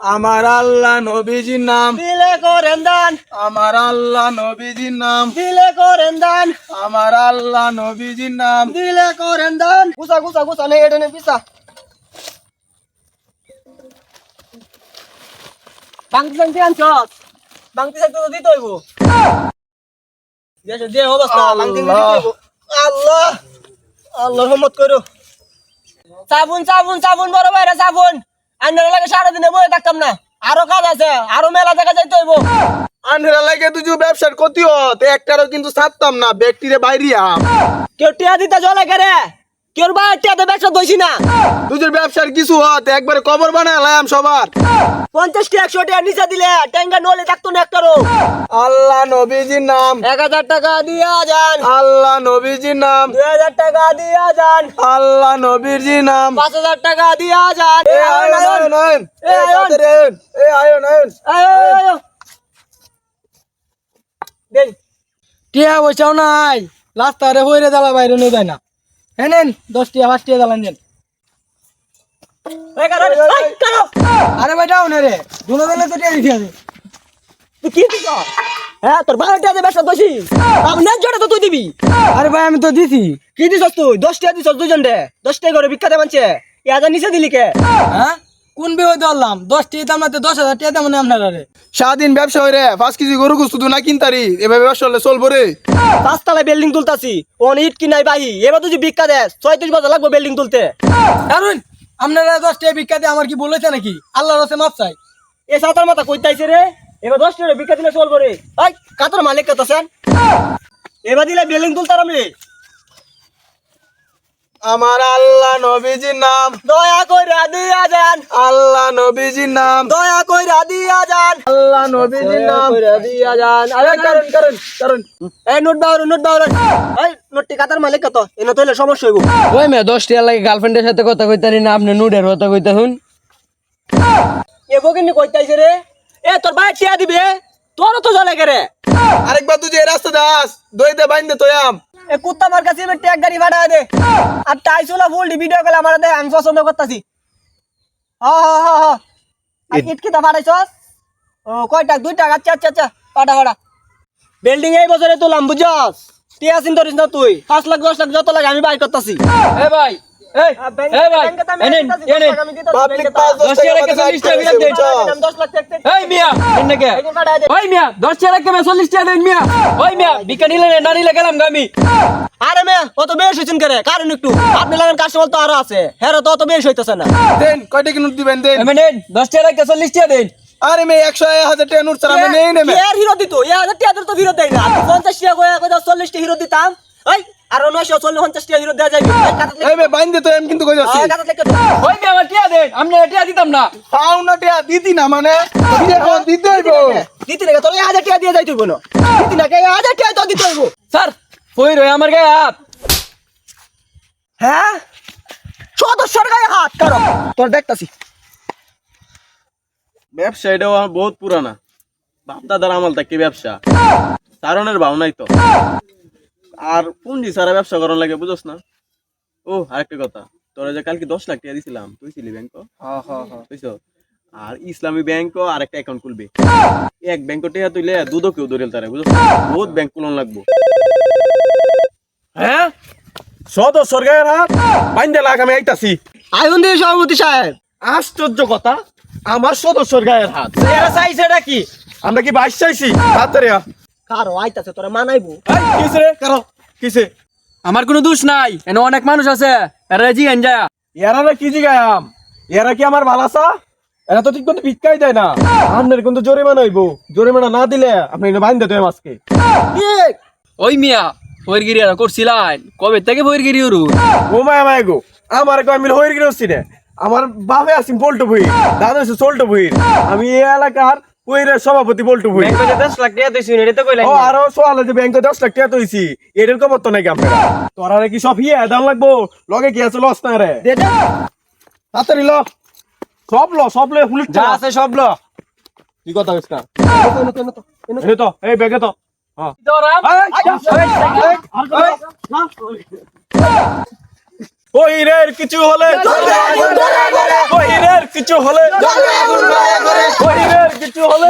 আমার আল্লাহ নবীজির নাম। দিলে করেন দান। আমার আল্লাহ নবীজির নাম। দিলে করেন দান। আমার আল্লাহ নবীজির নাম। দিলে করেন দান। গুছা গুছা গুছা নে এটা নে পিসা বাংতি বাংতি আনছস? বাংতি সাইতে তো দিতে হইব। দেশে যে অবস্থা বাংতি দিতে হইব। আল্লাহ। আল্লাহ রহমত করো। সাবুন সাবুন সাবুন বড় ভাইরা সাবুন আন্নার লাগে সারাদিনে বয়ে থাকতাম না। আরও কাজ আছে আরও মেলা জায়গা যাইতে হইব। আন্ধারা লাগে তুই ব্যবসার ক্ষতি হত একটারও কিন্তু ছাড়তাম না ব্যক্তিরে বাইরিয়া। কেউ টিয়া দিতে জলে কেরে কেউ বা টিয়াতে ব্যবসা দইছি না। তুই ব্যবসার কিছু হত একবারে কবর বানালাম সবার। পঞ্চাশ টি একশো টাকা নিচে দিলে ট্যাঙ্গা নলে থাকতো না একটারও। আল্লাহ নবীজির নাম। এক হাজার টাকা দিয়া যান। আল্লাহ নবীজির নাম। দুই হাজার টাকা দিয়া যান। আল্লাহ নবীজির নাম। পাঁচ হাজার টাকা দিয়া যান। এ আয়ন আয়ন আয়ন এ আয়ন। আয়ন এ আয়ন আয়ন। আয়, আয়, আয়, আয়। দেন। টিয়া বসাও নাই। রাস্তারে হইরে দালা বাইরে নিয়ে যায় না। হ্যাঁ নেন দশ টিয়া পাঁচ টিয়া দেন। আরে ভাই রে দুনো দলে তো টিয়া দিতে তুই কি দিছ? হ্যাঁ তোর বারো টাকা ব্যবসা দোষী আপনার জোরে তো তুই দিবি। আরে ভাই আমি তো দিছি। কি দিছস তুই? দশ টিয়া দিছস দুজন রে দশ করে ভিক্ষা দেবানছে এ হাজার নিচে দিলি কে? হ্যাঁ? কোন বিয়ে ধরলাম দশ টিয়া দাম না দশ হাজার টিয়া দাম আপনারা রে। স্বাধীন ব্যবসা হইরে পাঁচ কেজি গরু গুস্তু তুই না কিনতারি এভাবে ব্যবসা হলে চলবো রে। পাঁচতলা বিল্ডিং তুলতাছি ওন ইট কিনাই বাহি এবার তুই ভিক্ষা দেস ছয়ত্রিশ বছর লাগবে বিল্ডিং তুলতে। কারণ আপনারা দশ টিয়া ভিক্ষা দিয়ে আমার কি বলেছে নাকি? আল্লাহর রসে মাপ চাই। এ সাতার মাথা কইতাইছে রে? এবার দশ টাকা ভিক্ষা দিলে চলবো রে। আই কাতর মালিক কত সেন? এবার দিলে বিল্ডিং তুলতার আমি আমার আল্লাহ নবীজির নাম। দয়া কইরা দিয়া যান। আল্লাহ নবীজির নাম। দয়া কইরা দিয়া যান। আল্লাহ নবীজির নাম। কইরা দিয়া যান। আরে কারণ কারণ কারণ। এই নোট বাউর নোট বাউর এই নোটটি কাতার মালিক কত? এ এনে তইলে সমস্যা হইব। ওই মেয়ে দশ টিয়া লাগে গার্লফ্রেন্ডের সাথে কথা কইতারি না। আপনি নুডের কথা কইতা শুন। এ বকিনি কইতাইছে রে। এ তোর ভাই টিয়া দিবে তোর তো জলে কে রে। আরেকবার তুই যে এই রাস্তা দাস দইতে বাইন্দে তোয়াম এ কুত্তা মার কাছে ট্যাগ গাড়ি ভাড়া দে। আর টাইসুলা ফুল ভিডিও কল আমার দে আমি পছন্দ করতাছি। হ হ হ হ। আর ইট কিতা ভাড়াইছস? ও কয় টাকা? দুই টাকা। আচ্ছা আচ্ছা আচ্ছা পাটা ভাড়া বিল্ডিং এই বছরে তুলাম বুঝছস? টিয়া চিন ধরিস না তুই। পাঁচ লাখ দশ লাখ যত লাগে আমি বাই করতাছি। এ ভাই মিয়া মিয়া মিয়া? মিয়া গামি আরে মে অত বেশ হইছেন করে? কারণ একটু। আপনি লাগান কাস্টমার তো আরও আছে। হ্যাঁ তো অত বেশ হইতেছে না। দেন কয়টা কিনুট দিবেন দেন। দশ টাকা চল্লিশ টাকা দেন। আরে মেয়ে একশো এক টাকা নোট ছাড়া আমি নেই নেবে কি হিরো দিত? এ টাকা তো হিরো দেয় না। আপনি পঞ্চাশ টাকা কয়ে কয়ে চল্লিশ টাকা হিরো দিতাম। এই আর টাকা হিরো এই এই মেয়ে তো আমি কিন্তু কই যাচ্ছি। ওই আমার টিয়া দেন আমি টিয়া দিতাম না। পাও না টিয়া দিতি না মানে? দিতে এখন দিতে হইব। দিতি না তোর এই টাকা দিয়ে যাইতে হইব না। দিতি না এই হাজার টাকা তো দিতে হইব। স্যার কই রই আমার গায়ে হাত? হ্যাঁ? সদস্যর গায়ে হাত কারও? তোর দেখতাছি। ব্যবসা এটাও আমার বহুত পুরানা। বাপ দাদার আমল থেকে ব্যবসা। কারণের ভাব নাই তো। আর পুঞ্জি সারা ব্যবসা করার লাগে বুঝোস না? ও আরেকটা কথা। তোরা যে কালকে দশ লাখ টাকা দিছিলাম তুই ছিলি ব্যাংক বুঝছ? আর ইসলামী ব্যাংক আর একটা অ্যাকাউন্ট খুলবি। এক ব্যাংক টেয়া তুইলে দুধও কেউ ধরেল তারা বুঝছ বহুত ব্যাংক খুলন লাগবো। হ্যাঁ? সদস্যর গায়ের হাত বাইন্দে লাগ আমি আইতাছি। আয়ুন দিয়ে সভাপতি সাহেব। আশ্চর্য কথা আমার সদস্যর গায়ের হাত। এরা চাইছে এটা কি? আমরা কি বাইশ চাইছি? তাড়াতাড়ি আ। কারও আইতাছে তোরা মানাইবো। এই, কিসে কারও। কিসে আমার কোনো দোষ নাই এনে অনেক মানুষ আছে এরা জি এনজয়া এরা না কি জিগায়াম এরা কি আমার ভালাসা এরা তো ঠিক মতো ভিক্ষাই দেয় না। আপনার কিন্তু জরিমানা হইব। জরিমানা না দিলে আপনি বাইন্দে দেয় আজকে। ওই মিয়া ফইরগিরি আর করছিলেন কবে থেকে ফইরগিরি ওরু? ও মায়া মায়া গো আমার কয় মিল হইর গিয়ে রে আমার বাপে আছি পল্টু ভুই দাদা হচ্ছে চল্টু ভুই আমি এই এলাকার পইরের সভাপতি পল্টু ভুই দশ লাখ টাকা দিয়েছি এটা তো কইলেন ও আরও সোয়ালে যে ব্যাংকে দশ লাখ টাকা তো হইছি এটার খবর তো নাকি আপনারা তোরা কি সব ইয়ে দাম লাগবো লগে কি আছে লস না রে তাড়াতাড়ি ল সব ল সব ল পুলিশ যা আছে সব ল কি কথা হইছ না এনে তো এই ব্যাগে তো হ্যাঁ বহিরের কিছু হলে বহিরের কিছু হলে বহিরের কিছু হলে